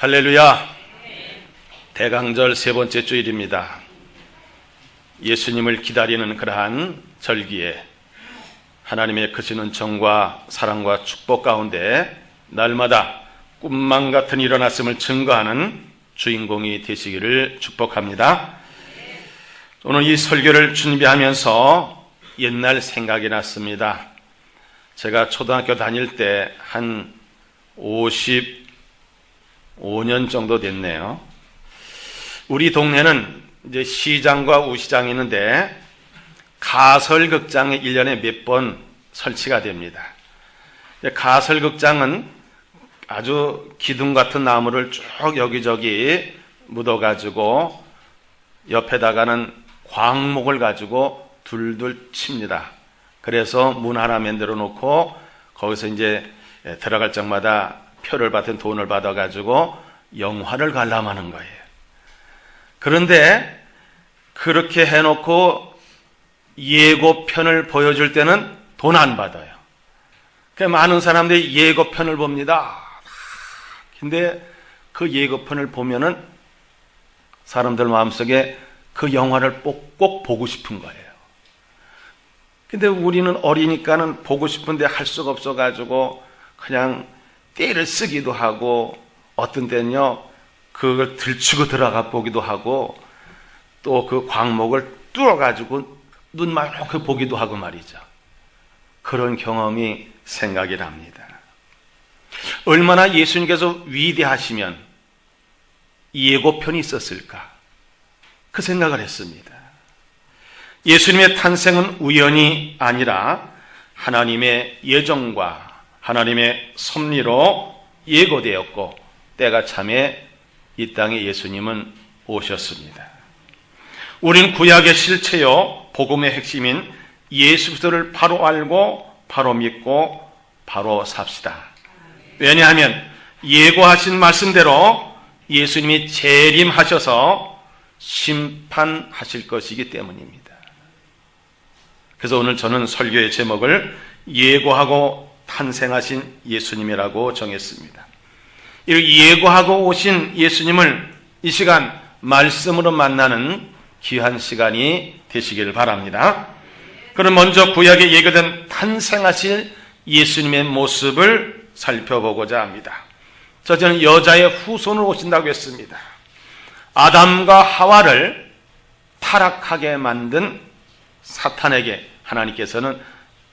할렐루야. 대강절 세 번째 주일입니다. 예수님을 기다리는 그러한 절기에 하나님의 크시는 정과 사랑과 축복 가운데 날마다 꿈만 같은 일어났음을 증거하는 주인공이 되시기를 축복합니다. 오늘 이 설교를 준비하면서 옛날 생각이 났습니다. 제가 초등학교 다닐 때 한 55년 정도 됐네요. 우리 동네는 이제 시장과 우시장이 있는데 가설극장이 1년에 몇 번 설치가 됩니다. 가설극장은 아주 기둥 같은 나무를 쭉 여기저기 묻어가지고 옆에다가는 광목을 가지고 둘둘 칩니다. 그래서 문 하나 만들어 놓고 거기서 이제 들어갈 적마다 표를 받은 돈을 받아가지고 영화를 관람하는 거예요. 그런데 그렇게 해놓고 예고편을 보여줄 때는 돈 안 받아요. 그 많은 사람들이 예고편을 봅니다. 근데 그 예고편을 보면은 사람들 마음속에 그 영화를 꼭, 꼭 보고 싶은 거예요. 근데 우리는 어리니까는 보고 싶은데 할 수가 없어가지고 그냥 때를 쓰기도 하고 어떤 때는요 그걸 들치고 들어가 보기도 하고 또 그 광목을 뚫어가지고 눈만 이렇게 보기도 하고 말이죠. 그런 경험이 생각이 납니다. 얼마나 예수님께서 위대하시면 예고편이 있었을까? 그 생각을 했습니다. 예수님의 탄생은 우연이 아니라 하나님의 예정과 하나님의 섭리로 예고되었고 때가 참에 이 땅에 예수님은 오셨습니다. 우린 구약의 실체요 복음의 핵심인 예수 그리스도를 바로 알고 바로 믿고 바로 삽시다. 왜냐하면 예고하신 말씀대로 예수님이 재림하셔서 심판하실 것이기 때문입니다. 그래서 오늘 저는 설교의 제목을 예고하고 탄생하신 예수님이라고 정했습니다. 이 예고하고 오신 예수님을 이 시간 말씀으로 만나는 귀한 시간이 되시기를 바랍니다. 그럼 먼저 구약에 예고된 탄생하실 예수님의 모습을 살펴보고자 합니다. 저는 여자의 후손으로 오신다고 했습니다. 아담과 하와를 타락하게 만든 사탄에게 하나님께서는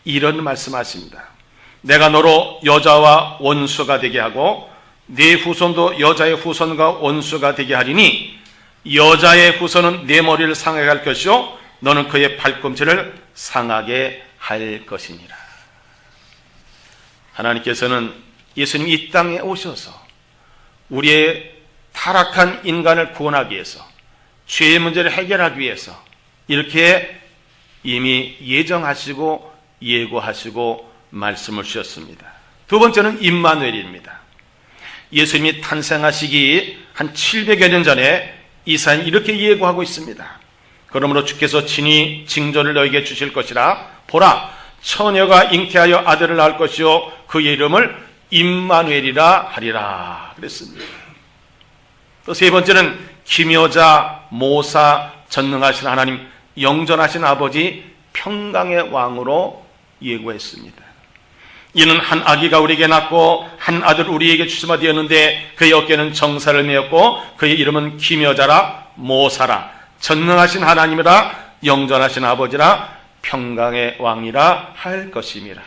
이런 말씀하십니다. 내가 너로 여자와 원수가 되게 하고 네 후손도 여자의 후손과 원수가 되게 하리니 여자의 후손은 네 머리를 상하게 할 것이요 너는 그의 팔꿈치를 상하게 할 것이니라. 하나님께서는 예수님이 이 땅에 오셔서 우리의 타락한 인간을 구원하기 위해서 죄의 문제를 해결하기 위해서 이렇게 이미 예정하시고 예고하시고 말씀을 주셨습니다. 두 번째는 임마누엘입니다. 예수님이 탄생하시기 한 700여 년 전에 이사는 이렇게 예고하고 있습니다. 그러므로 주께서 친히 징조를 너에게 주실 것이라 보라 처녀가 잉태하여 아들을 낳을 것이요 그의 이름을 임마누엘이라 하리라 그랬습니다. 또 세 번째는 기묘자 모사 전능하신 하나님 영전하신 아버지 평강의 왕으로 예고했습니다. 이는 한 아기가 우리에게 낳고 한 아들 우리에게 주시마 되었는데 그의 어깨는 정사를 메었고 그의 이름은 기묘자라 모사라 전능하신 하나님이라 영전하신 아버지라 평강의 왕이라 할 것임이라.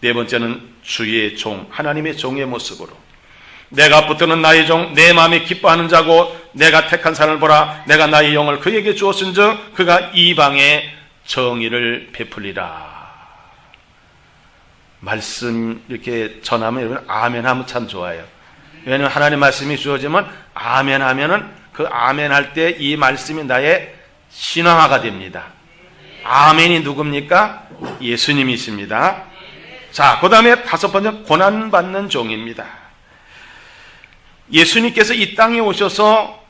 네 번째는 주의 종, 하나님의 종의 모습으로 내가 붙드는 나의 종, 내 마음에 기뻐하는 자고 내가 택한 사람을 보라. 내가 나의 영을 그에게 주었은 즉 그가 이방에 정의를 베풀리라. 말씀 이렇게 전하면 여러분 아멘 하면 참 좋아요. 왜냐하면 하나님 말씀이 주어지면 아멘 하면은 그 아멘 할 때 이 말씀이 나의 신앙화가 됩니다. 아멘이 누굽니까? 예수님이십니다. 자, 그 다음에 다섯 번째 고난받는 종입니다. 예수님께서 이 땅에 오셔서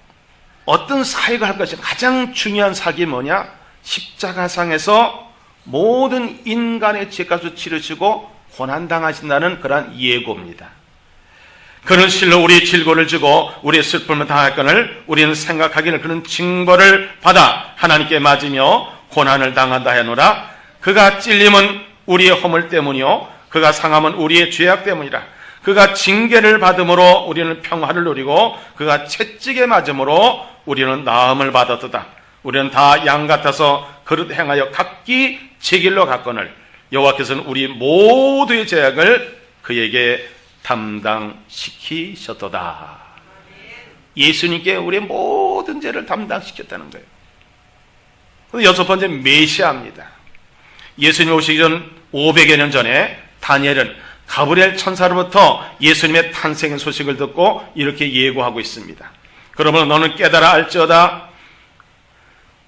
어떤 사역을 할 것이 가장 중요한 사역이 뭐냐? 십자가상에서 모든 인간의 죄값을 치르시고 고난당하신다는 그러한 예고입니다. 그는 실로 우리 질고를 주고 우리의 슬픔을 당할 건을 우리는 생각하기는 그는 징벌을 받아 하나님께 맞으며 고난을 당한다 하노라. 그가 찔림은 우리의 허물 때문이요. 그가 상함은 우리의 죄악 때문이라. 그가 징계를 받음으로 우리는 평화를 누리고 그가 채찍에 맞음으로 우리는 나음을 받았도다. 우리는 다 양 같아서 그릇 행하여 각기 제 길로 갔거늘 여호와께서는 우리 모두의 죄악을 그에게 담당시키셨도다. 예수님께 우리의 모든 죄를 담당시켰다는 거예요. 여섯 번째 메시아입니다. 예수님 오시기 전 500여 년 전에 다니엘은 가브리엘 천사로부터 예수님의 탄생의 소식을 듣고 이렇게 예고하고 있습니다. 그러므로 너는 깨달아 알지어다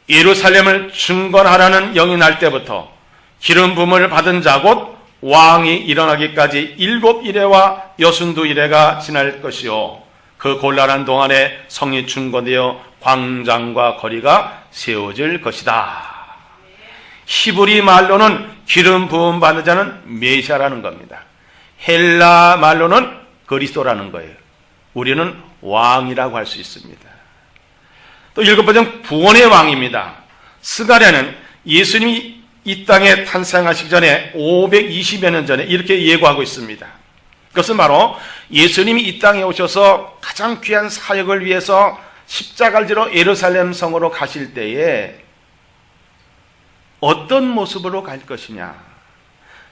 예루살렘을 중건하라는 영이 날 때부터 기름 부음을 받은 자 곧 왕이 일어나기까지 일곱 이래와 여순두 이래가 지날 것이요 그 곤란한 동안에 성이 중건되어 광장과 거리가 세워질 것이다. 히브리 말로는 기름 부음 받는 자는 메시아라는 겁니다. 헬라 말로는 그리스도라는 거예요. 우리는 왕이라고 할 수 있습니다. 또 일곱 번째는 구원의 왕입니다. 스가랴는 예수님이 이 땅에 탄생하시기 전에 520여 년 전에 이렇게 예고하고 있습니다. 그것은 바로 예수님이 이 땅에 오셔서 가장 귀한 사역을 위해서 십자가를 지러 예루살렘 성으로 가실 때에 어떤 모습으로 갈 것이냐.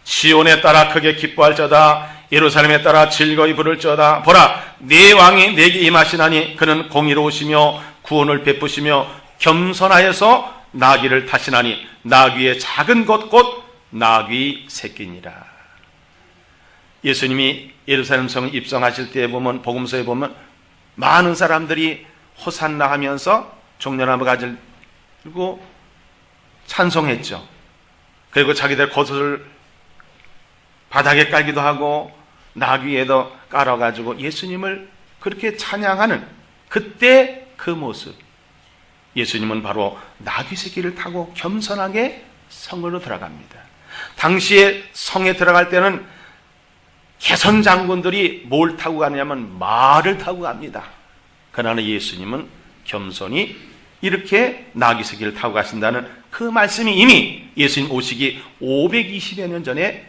시온에 따라 크게 기뻐할 저다. 예루살렘에 따라 즐거이 부를 저다. 보라, 내 왕이 내게 임하시나니 그는 공의로우시며 구원을 베푸시며 겸손하여서 나귀를 타시나니 나귀의 작은 것 곧 나귀 새끼니라. 예수님이 예루살렘 성에 입성하실 때 보면 복음서에 보면 많은 사람들이 호산나 하면서 종려나무 가지를 들고 찬송했죠. 그리고 자기들 겉옷을 바닥에 깔기도 하고 나귀에도 깔아가지고 예수님을 그렇게 찬양하는 그때 그 모습. 예수님은 바로 나귀 새끼를 타고 겸손하게 성으로 들어갑니다. 당시에 성에 들어갈 때는 개선 장군들이 뭘 타고 가냐면 말을 타고 갑니다. 그러나 예수님은 겸손히 이렇게 나귀 새끼를 타고 가신다는 그 말씀이 이미 예수님 오시기 520여 년 전에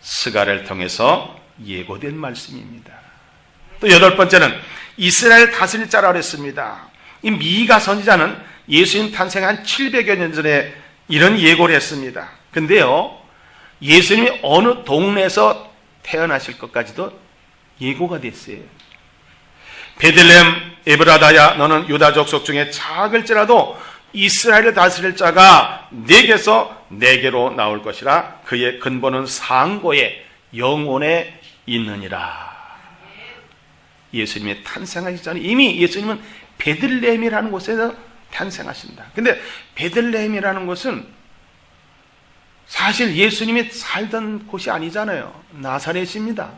스가를 통해서 예고된 말씀입니다. 또 여덟 번째는 이스라엘 다스릴 자라 그랬습니다. 이 미가 선지자는 예수님 탄생한 700여 년 전에 이런 예고를 했습니다. 근데요, 예수님이 어느 동네에서 태어나실 것까지도 예고가 됐어요. 베들렘 에브라다야 너는 유다 족 속 중에 작을지라도 이스라엘을 다스릴 자가 내게서 내게로 나올 것이라 그의 근본은 상고의 영혼에 있느니라. 예수님의 탄생하기 전에 이미 예수님은 베들레헴이라는 곳에서 탄생하신다. 근데 베들레헴이라는 곳은 사실 예수님이 살던 곳이 아니잖아요. 나사렛입니다.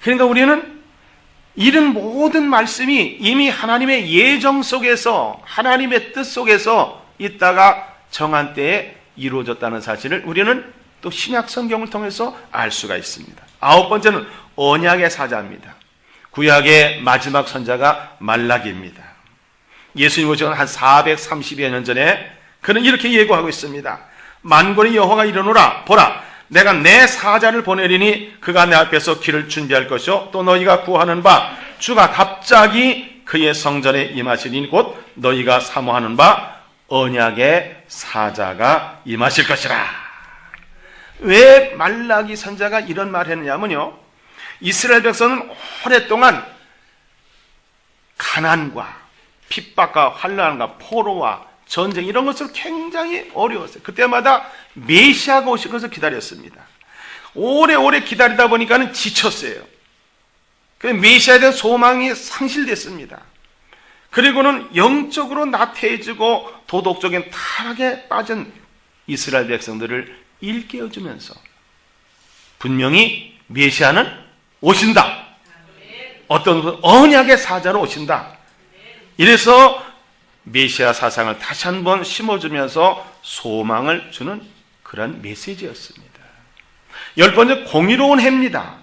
그러니까 우리는 이런 모든 말씀이 이미 하나님의 예정 속에서 하나님의 뜻 속에서 있다가 정한 때에 이루어졌다는 사실을 우리는 또 신약 성경을 통해서 알 수가 있습니다. 아홉 번째는 언약의 사자입니다. 구약의 마지막 선자가 말라기입니다. 예수님 오시고 한 430여 년 전에 그는 이렇게 예고하고 있습니다. 만군의 여호가 이르노라 보라 내가 내 사자를 보내리니 그가 내 앞에서 길을 준비할 것이요 또 너희가 구하는 바 주가 갑자기 그의 성전에 임하시니 곧 너희가 사모하는 바 언약의 사자가 임하실 것이라. 왜 말라기 선자가 이런 말을 했느냐면요. 이스라엘 백성은 오랫동안 가난과 핍박과 환란과 포로와 전쟁 이런 것을 굉장히 어려웠어요. 그때마다 메시아가 오실 것을 기다렸습니다. 오래오래 기다리다 보니까는 지쳤어요. 그 메시아에 대한 소망이 상실됐습니다. 그리고는 영적으로 나태해지고 도덕적인 타락에 빠진 이스라엘 백성들을 일깨워주면서 분명히 메시아는 오신다. 어떤 언약의 사자로 오신다. 이래서 메시아 사상을 다시 한번 심어주면서 소망을 주는 그런 메시지였습니다. 열 번째 공의로운 해입니다.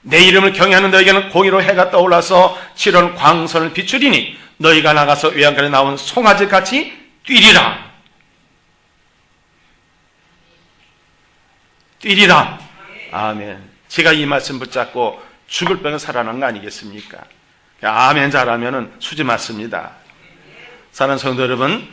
내 이름을 경외하는 너에게는 공의로 해가 떠올라서 칠원 광선을 비추리니 너희가 나가서 외양간에 나온 송아지 같이 뛰리라. 뛰리라. 아멘. 제가 이 말씀 붙잡고 죽을 뻔은 살아난 거 아니겠습니까? 아멘 잘하면은 수지 맞습니다. 사랑하는 성도 여러분,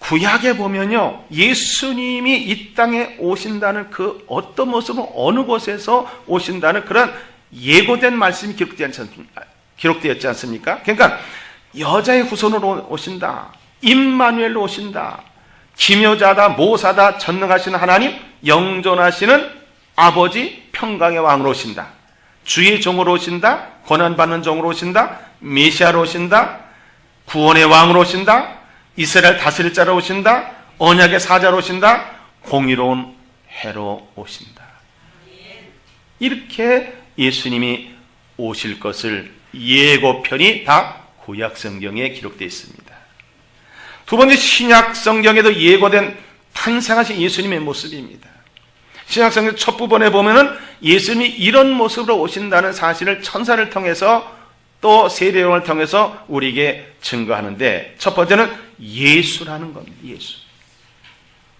구약에 보면요, 예수님이 이 땅에 오신다는 그 어떤 모습은 어느 곳에서 오신다는 그런 예고된 말씀이? 기록되었지 않습니까? 그러니까 여자의 후손으로 오신다. 임마누엘로 오신다. 기묘자다, 모사다, 전능하시는 하나님, 영존하시는 아버지, 평강의 왕으로 오신다. 주의 종으로 오신다. 고난받는 종으로 오신다. 메시아로 오신다. 구원의 왕으로 오신다. 이스라엘 다스릴 자로 오신다. 언약의 사자로 오신다. 공의로운 해로 오신다. 이렇게 예수님이 오실 것을 예고편이 다 구약 성경에 기록되어 있습니다. 두 번째 신약 성경에도 예고된 탄생하신 예수님의 모습입니다. 신약 성경 첫 부분에 보면은 예수님이 이런 모습으로 오신다는 사실을 천사를 통해서 또 세례용을 통해서 우리에게 증거하는데 첫 번째는 예수라는 겁니다. 예수.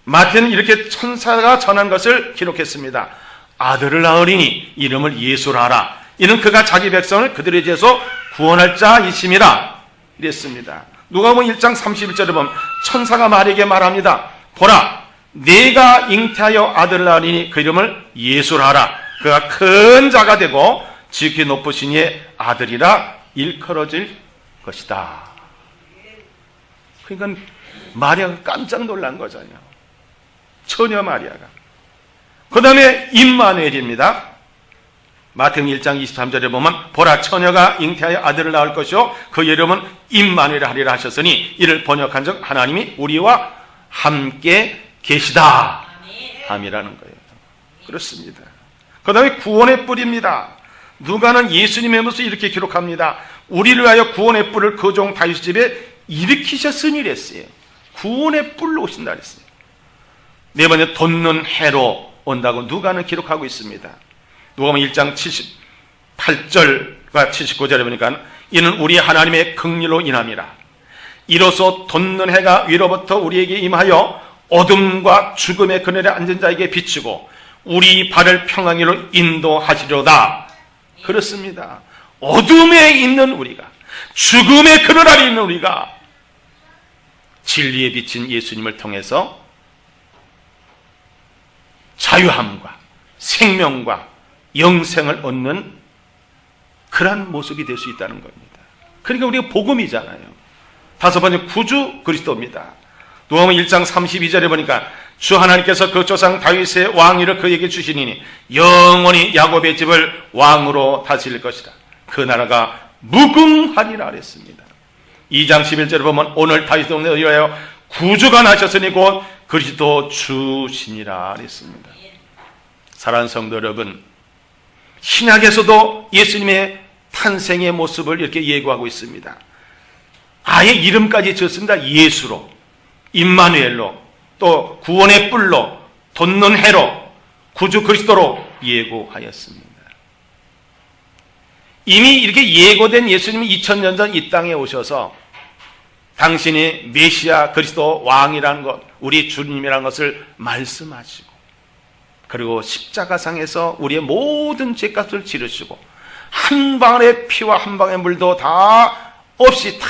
마태는 이렇게 천사가 전한 것을 기록했습니다. 아들을 낳으리니 이름을 예수라 하라. 이는 그가 자기 백성을 그들의 죄에서 구원할 자이심이라. 이랬습니다. 누가복음 1장 31절에 보면 천사가 마리에게 말합니다. 보라, 내가 잉태하여 아들을 낳으리니 그 이름을 예수라 하라. 그가 큰 자가 되고 지극히 높으신 이의 아들이라 일컬어질 것이다. 그러니까 마리아가 깜짝 놀란 거잖아요. 처녀 마리아가. 그 다음에 임마누엘입니다. 마태복음 1장 23절에 보면 보라 처녀가 잉태하여 아들을 낳을 것이요 그 이름은 임마누엘 하리라 하셨으니 이를 번역한 적 하나님이 우리와 함께 계시다. 함이라는 거예요. 그렇습니다. 그 다음에 구원의 뿔입니다. 누가는 예수님의 모습을 이렇게 기록합니다. 우리를 위하여 구원의 뿔을 그종 다윗 집에 일으키셨으니 이랬어요. 구원의 뿔로 오신다 그랬어요. 네 번째 돋는 해로 온다고 누가는 기록하고 있습니다. 누가복음 1장 78절과 79절에 보니까 이는 우리 하나님의 긍휼로 인함이라. 이로써 돋는 해가 위로부터 우리에게 임하여 어둠과 죽음의 그늘에 앉은 자에게 비추고 우리 발을 평강으로 인도하시려다. 그렇습니다. 어둠에 있는 우리가 죽음의 그늘 아래 있는 우리가 진리에 비친 예수님을 통해서 자유함과 생명과 영생을 얻는 그러한 모습이 될 수 있다는 겁니다. 그러니까 우리가 복음이잖아요. 다섯 번째 구주 그리스도입니다. 누가복음 1장 32절에 보니까 주 하나님께서 그 조상 다윗의 왕위를 그에게 주시니 영원히 야곱의 집을 왕으로 다스릴 것이다. 그 나라가 무궁하리라 그랬습니다. 2장 11절에 보면 오늘 다윗 동네에 의하여 구주가 나셨으니 곧 그리스도 주시니라 그랬습니다. 사랑하는 성도 여러분, 신약에서도 예수님의 탄생의 모습을 이렇게 예고하고 있습니다. 아예 이름까지 지었습니다. 예수로, 임마누엘로, 또 구원의 뿔로, 돋는 해로, 구주 그리스도로 예고하였습니다. 이미 이렇게 예고된 예수님이 2000년 전 이 땅에 오셔서 당신이 메시아 그리스도 왕이라는 것, 우리 주님이라는 것을 말씀하시고 그리고 십자가상에서 우리의 모든 죄값을 지르시고 한 방울의 피와 한 방울의 물도 다 없이 다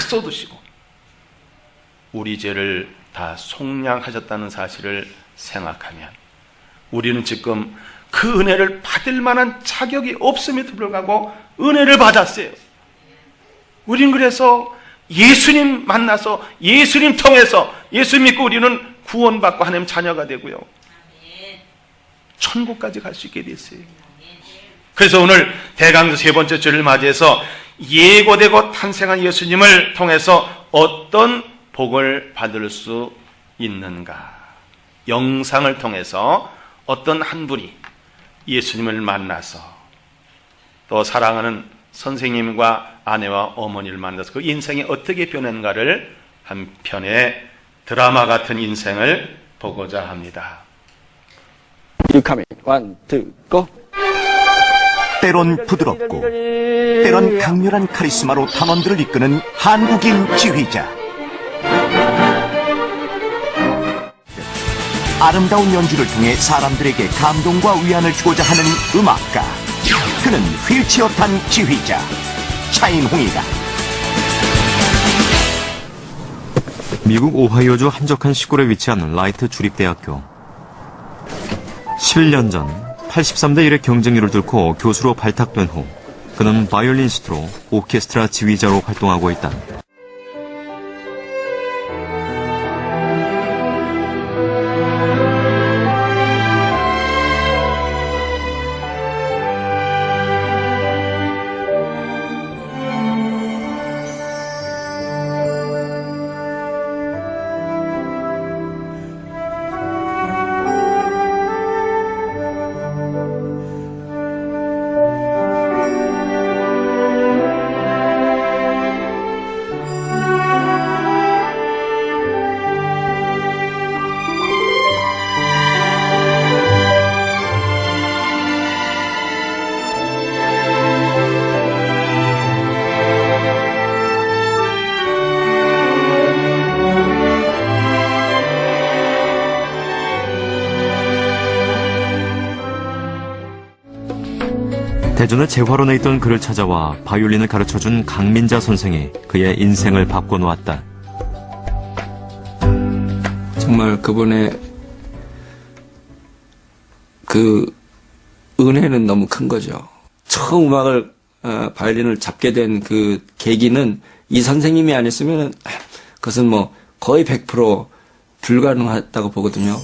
쏟으시고 우리 죄를 다 속량하셨다는 사실을 생각하면 우리는 지금 그 은혜를 받을 만한 자격이 없음에도 불구하고 은혜를 받았어요. 우린 그래서 예수님 만나서 예수님 통해서 예수 믿고 우리는 구원받고 하나님 자녀가 되고요. 천국까지 갈 수 있게 됐어요. 그래서 오늘 대강조 세 번째 주를 맞이해서 예고되고 탄생한 예수님을 통해서 어떤 복을 받을 수 있는가? 영상을 통해서 어떤 한 분이 예수님을 만나서 또 사랑하는 선생님과 아내와 어머니를 만나서 그 인생이 어떻게 변했는가를 한 편의 드라마 같은 인생을 보고자 합니다. You coming? One, two, go. 때론 부드럽고 때론 강렬한 카리스마로 단원들을 이끄는 한국인 지휘자. 아름다운 연주를 통해 사람들에게 감동과 위안을 주고자 하는 음악가. 그는 휠체어 탄 지휘자 차인홍이다. 미국 오하이오주 한적한 시골에 위치한 라이트 주립대학교. 11년 전 83대 1의 경쟁률을 뚫고 교수로 발탁된 후 그는 바이올리니스트로 오케스트라 지휘자로 활동하고 있다. 대전의 재활원에 있던 그를 찾아와 바이올린을 가르쳐준 강민자 선생이 그의 인생을 바꿔놓았다. 정말 그분의 그 은혜는 너무 큰 거죠. 처음 음악을 어, 바이올린을 잡게 된 그 계기는 이 선생님이 아니었으면 그것은 뭐 거의 100% 불가능하다고 보거든요.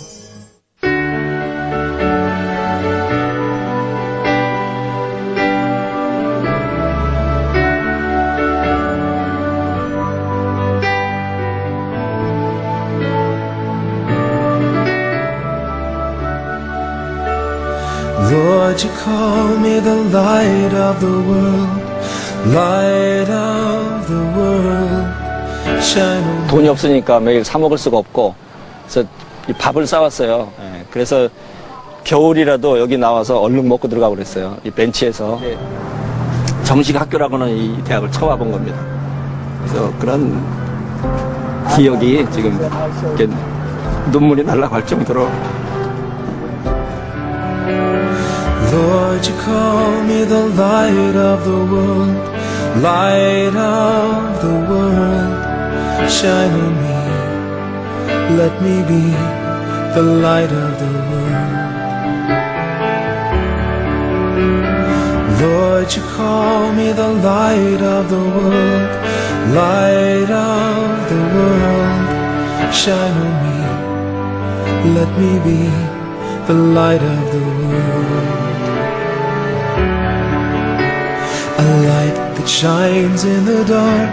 Lord, you call me the light of the world, light of the world, shine on 돈이 없으니까 매일 사 먹을 수가 없고 그래서 이 밥을 싸왔어요. 예, 그래서 겨울이라도 여기 나와서 얼른 먹고 들어가고 그랬어요. 이 벤치에서 정식 학교라고는 이 대학을 처음 와본 겁니다. 그래서 그런 기억이 지금 이렇게 눈물이 날라갈 정도로 Lord, you call me the light of the world, light of the world, shine on me, let me be the light of the world. Lord, you call me the light of the world, light of the world, shine on me, let me be the light of the world. A light that shines in the dark,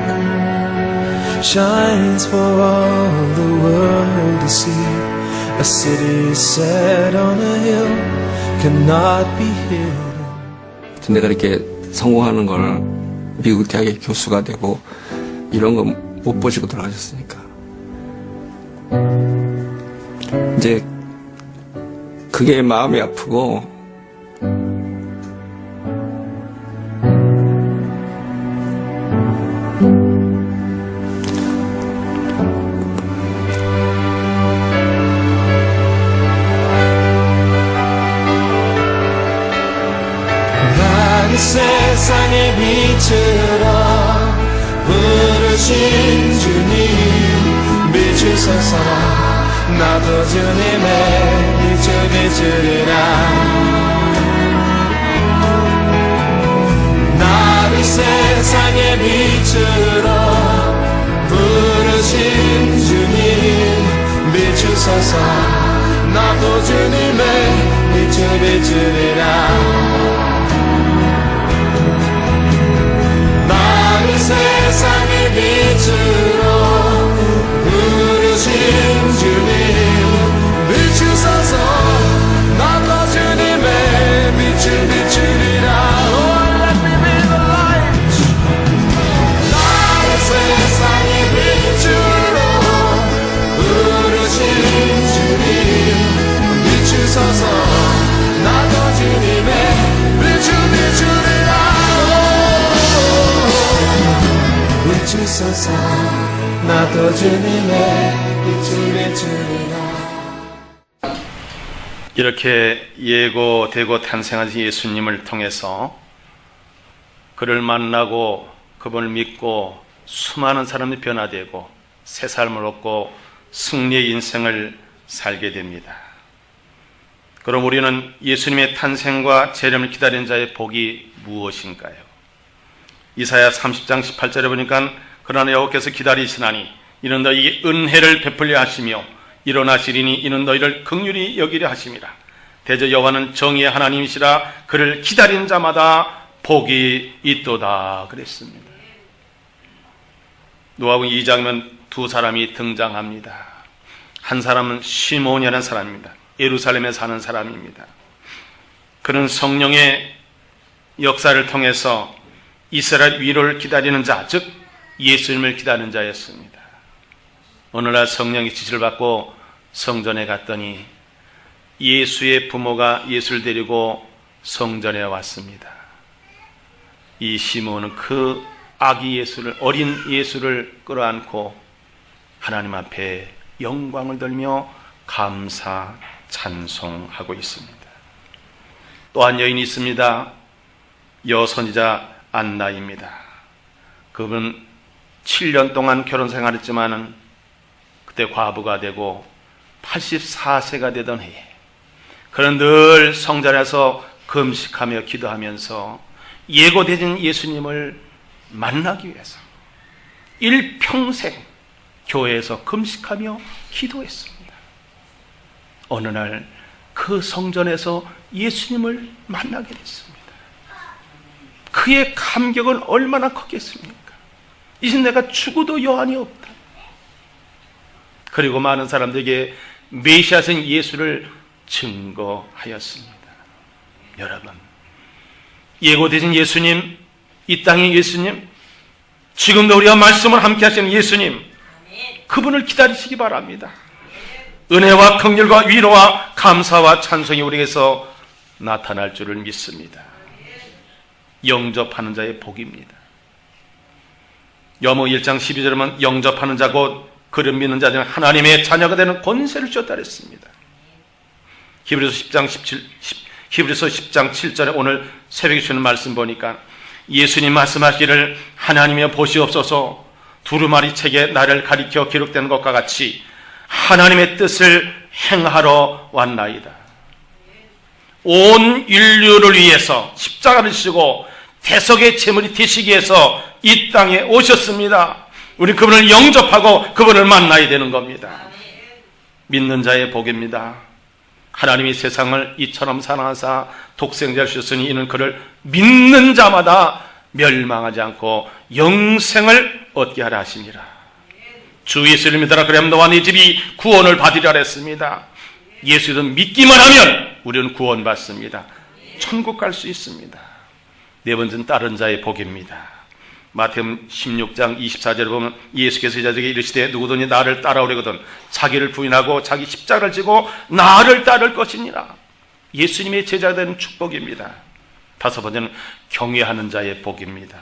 shines for all the world to see. A city set on a hill cannot be hidden. 내가 이렇게 성공하는 걸 미국 대학의 교수가 되고 이런 거 못 보시고 돌아가셨으니까 이제 그게 마음이 아프고 나도 주님의 빛을 비추리라. 나를 세상의 빛으로 부르신 주님 비추소서. 나도 주님의 빛을 비추리라. 나를 세상의 빛으로 나도 주님의 빛을 비추리라 이렇게 예고되고 탄생하신 예수님을 통해서 그를 만나고 그분을 믿고 수많은 사람이 변화되고 새 삶을 얻고 승리의 인생을 살게 됩니다. 그럼 우리는 예수님의 탄생과 재림을 기다리는 자의 복이 무엇인가요? 이사야 30장 18절에 보니까 그러나 여호께서 기다리시나니 이는 너희에게 은혜를 베풀려 하시며 일어나시리니 이는 너희를 극률히 여기려 하심이라. 대저 여호와는 정의의 하나님이시라 그를 기다리는 자마다 복이 있도다 그랬습니다. 노아군 2장면 두 사람이 등장합니다. 한 사람은 시몬이라는 사람입니다. 예루살렘에 사는 사람입니다. 그는 성령의 역사를 통해서 이스라엘 위로를 기다리는 자, 즉 예수님을 기다리는 자였습니다. 어느 날 성령의 지시를 받고 성전에 갔더니 예수의 부모가 예수를 데리고 성전에 왔습니다. 이 시몬은 그 아기 예수를 어린 예수를 끌어안고 하나님 앞에 영광을 돌며 감사 찬송하고 있습니다. 또한 여인이 있습니다. 여선지자 안나입니다. 그분 7년 동안 결혼 생활했지만은 그때 과부가 되고 84세가 되던 해에 그는 늘 성전에서 금식하며 기도하면서 예고되진 예수님을 만나기 위해서 일평생 교회에서 금식하며 기도했습니다. 어느 날 그 성전에서 예수님을 만나게 됐습니다. 그의 감격은 얼마나 컸겠습니까? 이제 내가 죽어도 여한이 없다. 그리고 많은 사람들에게 메시아신 예수를 증거하였습니다. 여러분, 예고되신 예수님, 이 땅의 예수님, 지금도 우리가 말씀을 함께 하시는 예수님, 그분을 기다리시기 바랍니다. 은혜와 긍휼과 위로와 감사와 찬송이 우리에게서 나타날 줄을 믿습니다. 영접하는 자의 복입니다. 여모 1장 12절에 보면 영접하는 자곧 그를 믿는 자들은 하나님의 자녀가 되는 권세를 주었다 그랬습니다. 히브리서 10장 17 10, 히브리서 10장 7절에 오늘 새벽에 주는 말씀 보니까 예수님 말씀하시기를 하나님의 보시옵소서 두루마리 책에 나를 가리켜 기록된 것과 같이 하나님의 뜻을 행하러 왔나이다. 온 인류를 위해서 십자가를 지고 대속의 제물이 되시기 위해서 이 땅에 오셨습니다. 우리 그분을 영접하고 그분을 만나야 되는 겁니다. 믿는 자의 복입니다. 하나님이 세상을 이처럼 사랑하사 독생자를 주셨으니 이는 그를 믿는 자마다 멸망하지 않고 영생을 얻게 하라 하시니라. 주 예수를 믿어라 그러면 너와 네 집이 구원을 받으리라 했습니다. 예수를 믿기만 하면 우리는 구원받습니다. 천국 갈 수 있습니다. 네 번째는 다른 자의 복입니다. 마태음 16장 24절에 보면 예수께서 제자들에게 이르시되 누구든지 나를 따라오려거든 자기를 부인하고 자기 십자가를 지고 나를 따를 것이니라. 예수님의 되는 축복입니다. 다섯 번째는 경외하는 자의 복입니다.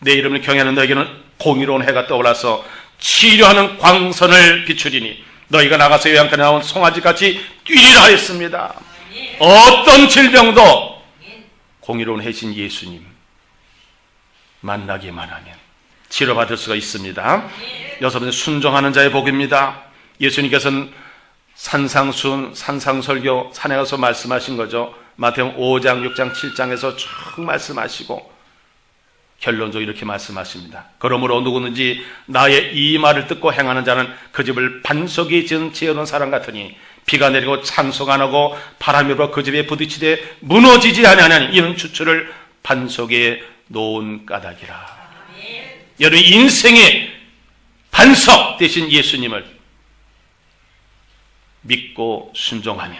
내 이름을 경외하는 너에게는 공의로운 해가 떠올라서 치료하는 광선을 비추리니 너희가 나가서 요양간에 나온 송아지같이 뛰리라 하였습니다. 어떤 질병도 공의로운 해신 예수님 만나기만 하면 치료받을 수가 있습니다. 여섯 번째 순종하는 자의 복입니다. 예수님께서는 산상순, 산상설교, 산에 가서 말씀하신 거죠. 마태음 5장, 6장, 7장에서 쭉 말씀하시고 결론적으로 이렇게 말씀하십니다. 그러므로 누구든지 나의 이 말을 듣고 행하는 자는 그 집을 반석에 지은 지어놓은 사람 같으니 비가 내리고 찬송 안 하고 바람이 불어 그 집에 부딪히되 무너지지 아니하니 이는 주추를 반석에 놓은 까닭이라. 여러분 인생의 반석 대신 예수님을 믿고 순종하면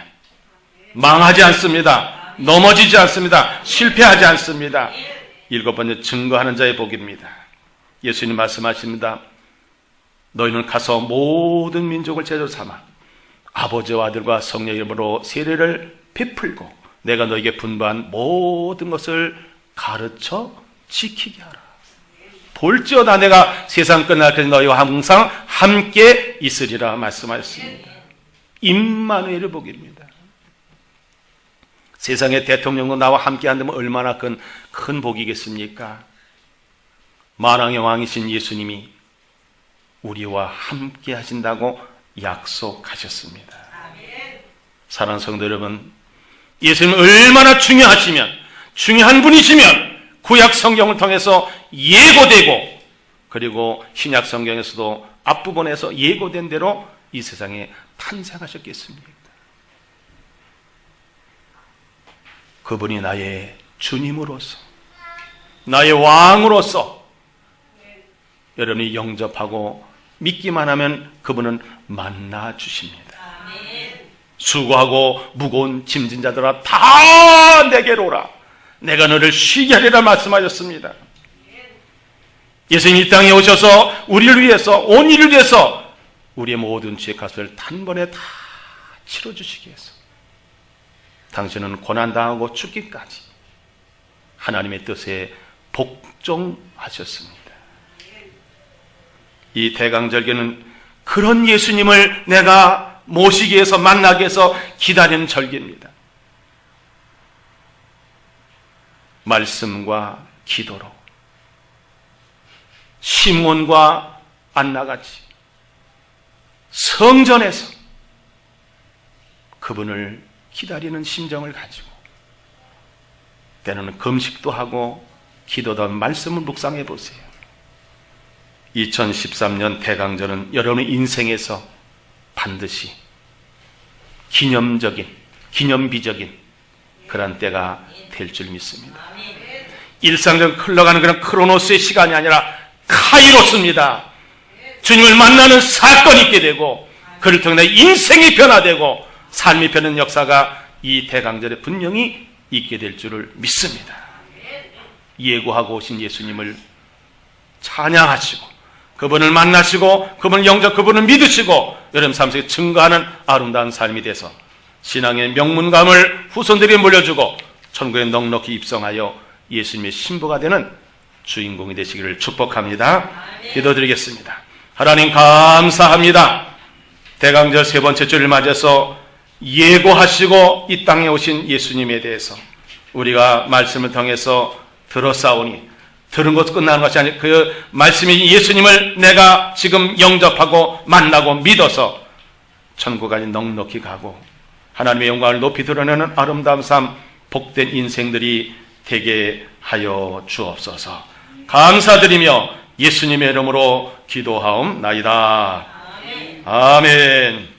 망하지 않습니다. 넘어지지 않습니다. 실패하지 않습니다. 일곱 번째 증거하는 자의 복입니다. 예수님 말씀하십니다. 너희는 가서 모든 민족을 제자 삼아 아버지와 아들과 성령 이름으로 세례를 베풀고 내가 너에게 분부한 모든 것을 가르쳐 지키게 하라. 볼지어다 내가 세상 끝날까지 너희와 항상 함께 있으리라 말씀하셨습니다. 임마누엘의 복입니다. 세상의 대통령도 나와 함께 한다면 얼마나 큰, 큰 복이겠습니까? 만왕의 왕이신 예수님이 우리와 함께 하신다고 약속하셨습니다. 사랑하는 성도 여러분, 예수님 얼마나 중요하시면, 중요한 분이시면, 구약 성경을 통해서 예고되고, 그리고 신약 성경에서도 앞부분에서 예고된 대로 이 세상에 탄생하셨겠습니까? 그분이 나의 주님으로서, 나의 왕으로서, 여러분이 영접하고 믿기만 하면 그분은 만나 주십니다. 수고하고 무거운 짐진 자들아 다 내게로 오라. 내가 너를 쉬게 하리라 말씀하셨습니다. 예수님 이 땅에 오셔서 우리를 위해서 온 일을 위해서 우리의 모든 죄 값을 단번에 다 치러 주시기 위해서 당신은 고난 당하고 죽기까지 하나님의 뜻에 복종하셨습니다. 이 대강절개는 그런 예수님을 내가 모시기 위해서 만나기 위해서 기다리는 절기입니다. 말씀과 기도로 시몬과 안나같이 성전에서 그분을 기다리는 심정을 가지고 때로는 금식도 하고 기도도 말씀을 묵상해 보세요. 2013년 대강절은 여러분의 인생에서 반드시 기념적인, 기념비적인 그런 때가 될 줄 믿습니다. 일상적 흘러가는 그런 크로노스의 시간이 아니라 카이로스입니다. 주님을 만나는 사건이 있게 되고 그를 통해 내 인생이 변화되고 삶이 변하는 역사가 이 대강절에 분명히 있게 될 줄을 믿습니다. 예고하고 오신 예수님을 찬양하시고 그분을 만나시고 그분을 영접 그분을 믿으시고 여러분 삶 속에 증거하는 아름다운 삶이 돼서 신앙의 명문감을 후손들이 물려주고 천국에 넉넉히 입성하여 예수님의 신부가 되는 주인공이 되시기를 축복합니다. 기도드리겠습니다. 하나님 감사합니다. 대강절 세 번째 주를 맞아서 예고하시고 이 땅에 오신 예수님에 대해서 우리가 말씀을 통해서 들었사오니 들은 것 끝나는 것이 아니라 그 말씀이 예수님을 내가 지금 영접하고 만나고 믿어서 천국까지 넉넉히 가고 하나님의 영광을 높이 드러내는 아름다운 삶 복된 인생들이 되게 하여 주옵소서. 감사드리며 예수님의 이름으로 기도하옵나이다. 아멘.